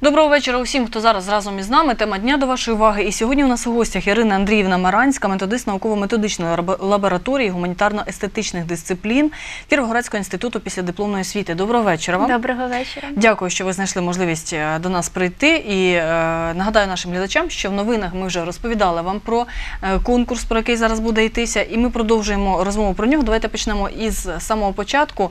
Доброго вечора усім, хто зараз разом із нами. Тема дня до вашої уваги. І сьогодні у нас у гостях Ірина Андріївна Маранська, методист науково-методичної лабо- лабораторії гуманітарно-естетичних дисциплін Кіровоградського інституту післядипломної освіти. Доброго вечора вам. Доброго вечора. Дякую, що ви знайшли можливість е, до нас прийти. І е, нагадаю нашим глядачам, що в новинах ми вже розповідали вам про е, конкурс, про який зараз буде йтися, і ми продовжуємо розмову про нього. Давайте почнемо із самого початку.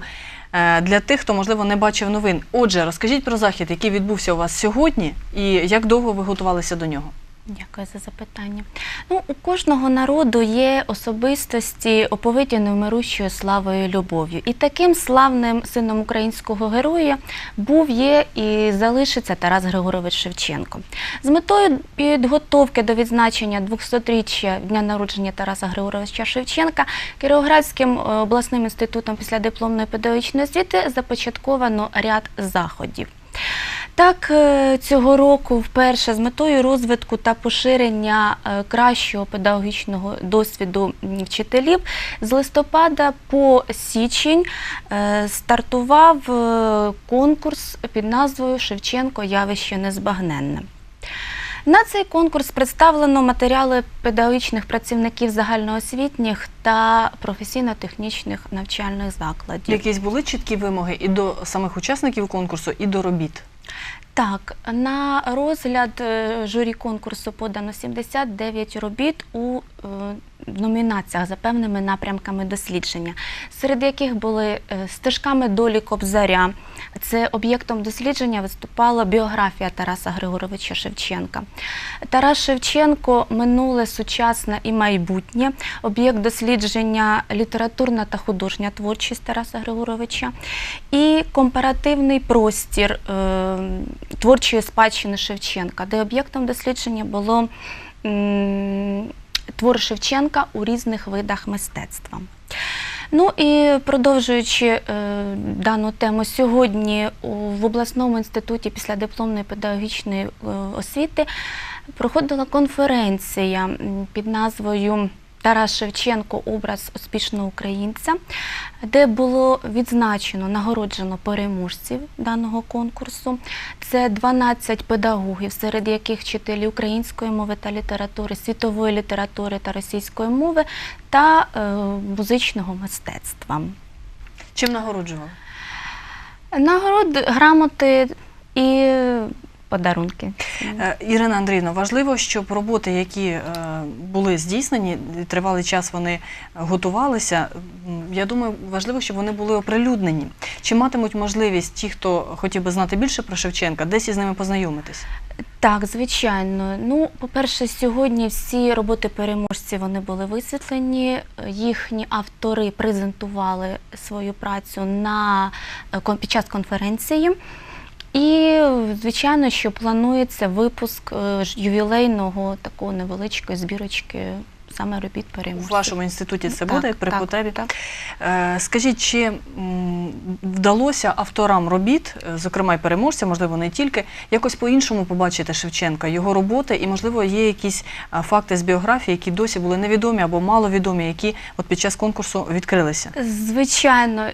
Е, Для тих, хто можливо не бачив новин. Отже, розкажіть про захід, який відбувся у вас сьогодні, і як довго ви готувалися до нього. Дякую за запитання. Ну, у кожного народу є особистості, оповиті невмирущою славою і любов'ю. І таким славним сином українського героя був, є і залишиться Тарас Григорович Шевченко. З метою підготовки до відзначення 200-річчя дня народження Тараса Григоровича Шевченка Кіровоградським е, обласним інститутом післядипломної педагогічної освіти започатковано ряд заходів. Так, е, цього року вперше з метою розвитку та поширення е, кращого педагогічного досвіду вчителів з листопада по січень е, стартував конкурс під назвою Шевченко явище незбагненне. На цей конкурс представлено матеріали педагогічних працівників загальноосвітніх та професійно-технічних навчальних закладів. Якісь були чіткі вимоги і до самих учасників конкурсу, і до робіт. Так, на розгляд е, журі конкурсу подано 79 робіт у е, номінаціях за певними напрямками дослідження, серед яких були е, стежками долі Кобзаря. Це об'єктом дослідження виступала біографія Тараса Григоровича Шевченка. Тарас Шевченко минуле, сучасне і майбутнє. Об'єкт дослідження літературна та художня творчість Тараса Григоровича і компаративний простір творчої спадщини Шевченка, де об'єктом дослідження було твори Шевченка у різних видах мистецтва. Ну і продовжуючи е, дану тему, сьогодні в обласному інституті післядипломної педагогічної е, освіти проходила конференція під назвою Тарас Шевченко образ успішного українця, де було відзначено, нагороджено переможців даного конкурсу. Це 12 педагогів, серед яких вчителі української мови та літератури, світової літератури та російської мови та е, музичного мистецтва. Чим нагороджували? Нагород, грамоти і подарунки. Е, Ірина Андрійовна, важливо, щоб роботи, які е, були здійснені, тривалий час вони готувалися. Я думаю, важливо, щоб вони були оприлюднені. Чи матимуть можливість ті, хто хотів би знати більше про Шевченка, десь із ними познайомитись? Так, звичайно. Ну, по-перше, сьогодні всі роботи переможців вони були висвітлені. Їхні автори презентували свою працю на е, під час конференції. І, звичайно, що планується випуск е, ювілейного такого невеличкої збірочки саме робіт У вашому інституті це Так, буде при так, потребі? так. Е, Скажіть, чи вдалося авторам робіт, е, зокрема й переможцям, можливо, не тільки, якось по-іншому побачити Шевченка, його роботи, і, можливо, є якісь факти з біографії, які досі були невідомі або маловідомі, які от під час конкурсу відкрилися? Звичайно,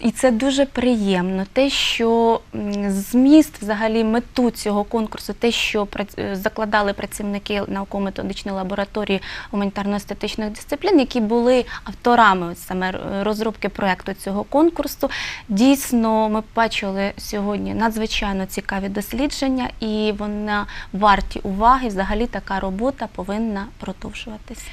І це дуже приємно. Те, що зміст, взагалі, мету цього конкурсу, те, що е, закладали працівники науково-методичної лабораторії гуманітарно-естетичних дисциплін, які були авторами саме е, розробки проекту цього конкурсу. Дійсно, ми бачили сьогодні надзвичайно цікаві дослідження, і вона варті уваги. Взагалі, така робота повинна продовжуватися.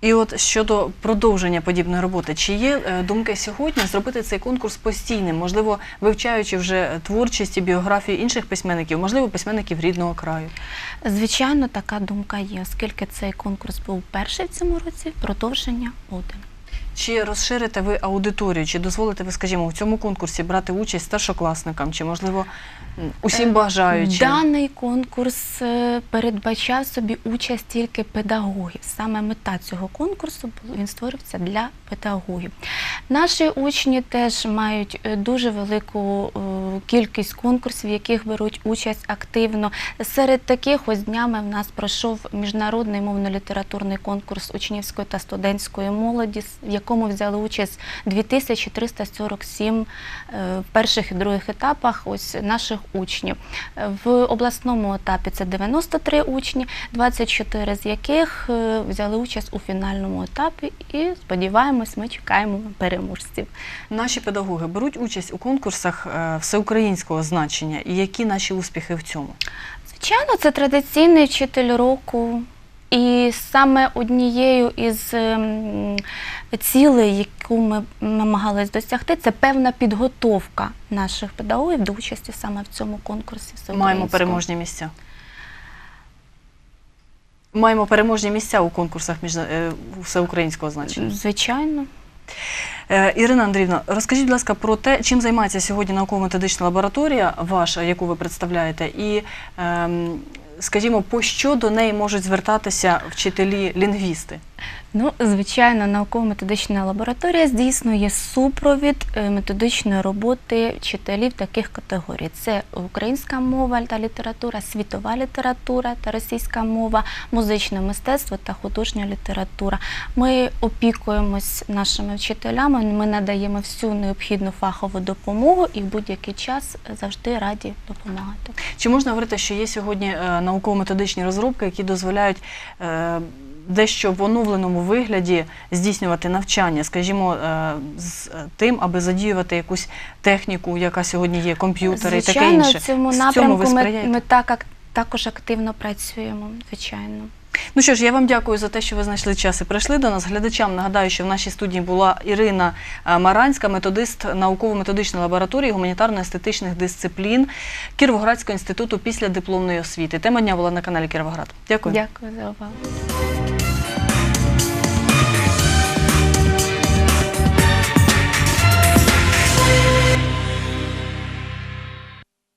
І от щодо продовження подібної роботи, чи є е, думки сьогодні зробити цей конкурс постійним, можливо, вивчаючи вже творчість і біографію інших письменників, можливо, письменників рідного краю? Звичайно, така думка є, оскільки цей конкурс був перший в цьому році, продовження буде. Чи розширите ви аудиторію, чи дозволите ви, скажімо, в цьому конкурсі брати участь старшокласникам, чи можливо усім Е, бажаючим? Даний конкурс е, передбачав собі участь тільки педагогів. Саме мета цього конкурсу він створився для педагогів. Наші учні теж мають е, дуже велику кількість конкурсів, в яких беруть участь активно. Серед таких ось днями в нас пройшов міжнародний мовно-літературний конкурс учнівської та студентської молоді, в якому взяли участь 2347 е, в перших і других етапах ось наших учнів. В обласному етапі це 93 учні, 24 з яких е, взяли участь у фінальному етапі, і сподіваємось, ми чекаємо переможців. Наші педагоги беруть участь у конкурсах е, всеукраїнського значення, і які наші успіхи в цьому? Звичайно, це традиційний вчитель року. І саме однією із ем, цілей, яку ми намагались досягти, це певна підготовка наших педагогів до участі саме в цьому конкурсі. Маємо переможні місця. Маємо переможні місця у конкурсах між е, всеукраїнського значення. Звичайно. Е, Ірина Андріївна, розкажіть, будь ласка, про те, чим займається сьогодні науково-методична лабораторія ваша, яку ви представляєте, і ем, скажімо, по що до неї можуть звертатися вчителі-лінгвісти? Ну, звичайно, науково-методична лабораторія здійснює супровід е, методичної роботи вчителів таких категорій: це українська мова та література, світова література та російська мова, музичне мистецтво та художня література. Ми опікуємось нашими вчителями, ми надаємо всю необхідну фахову допомогу і в будь-який час завжди раді допомагати. Чи можна говорити, що є сьогодні е, науково-методичні розробки, які дозволяють е, дещо в оновленому вигляді здійснювати навчання, скажімо, е, з тим, аби задіювати якусь техніку, яка сьогодні є, комп'ютери і таке Звичайно, інше? в цьому напрямку ми, ми так також активно працюємо, звичайно. Ну що ж, я вам дякую за те, що ви знайшли час і прийшли до нас. Глядачам нагадаю, що в нашій студії була Ірина е, Маранська, методист науково-методичної лабораторії гуманітарно-естетичних дисциплін Кіровоградського інституту після дипломної освіти. Тема дня була на каналі Кіровоград. Дякую. Дякую за увагу.